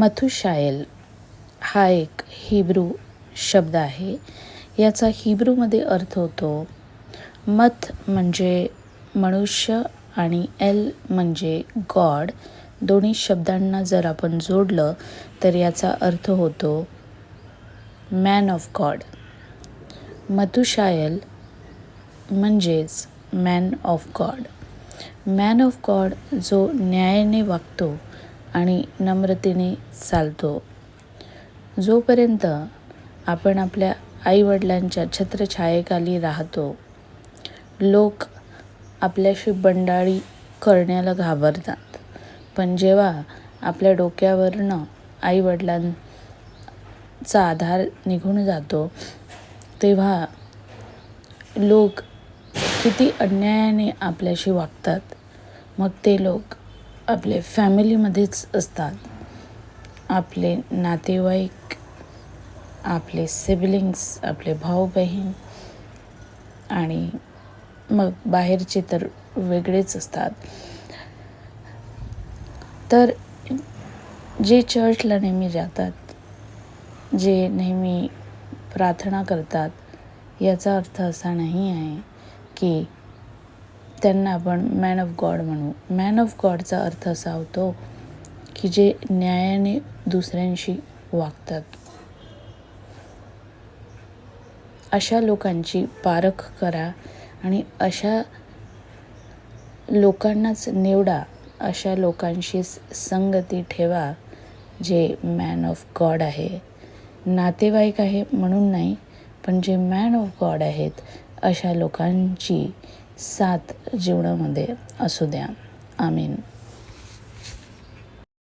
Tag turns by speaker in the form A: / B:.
A: मथुशायल हा एक हिब्रू शब्द आहे. याचा हिब्रूमध्ये अर्थ होतो मथ म्हणजे मनुष्य आणि एल म्हणजे गॉड. दोन्ही शब्दांना जर आपण जोडलं तर याचा अर्थ होतो मॅन ऑफ गॉड मथुशायल म्हणजेच man of God man of God जो न्यायाने वागतो आणि नम्रतेने चालतो. जोपर्यंत आपण आपल्या आईवडिलांच्या छत्रछायेखाली राहतो लोक आपल्याशी बंडाळी करण्याला घाबरतात. पण जेव्हा आपल्या डोक्यावरनं आईवडिलांचा आधार निघून जातो तेव्हा लोक किती अन्यायाने आपल्याशी वागतात. मग ते लोक आपले फॅमिलीमध्येच असतात. आपले नातेवाईक आपले सिबलिंग्स आपले भाऊ बहीण आणि मग बाहेरचे तर वेगळेच असतात. तर जे चर्चला नेहमी जातात जे नेहमी प्रार्थना करतात याचा अर्थ असा नाही आहे की त्यांना आपण मॅन ऑफ गॉड म्हणू. मॅन ऑफ गॉडचा अर्थ असा होतो की जे न्यायाने दुसऱ्यांशी वागतात. अशा लोकांची पारख करा आणि अशा लोकांनाच निवडा. अशा लोकांशी संगती ठेवा जे मॅन ऑफ गॉड आहे. नातेवाईक आहे म्हणून नाही पण जे मॅन ऑफ गॉड आहेत अशा लोकांची साथ जीवनामध्ये असू द्या. आमीन.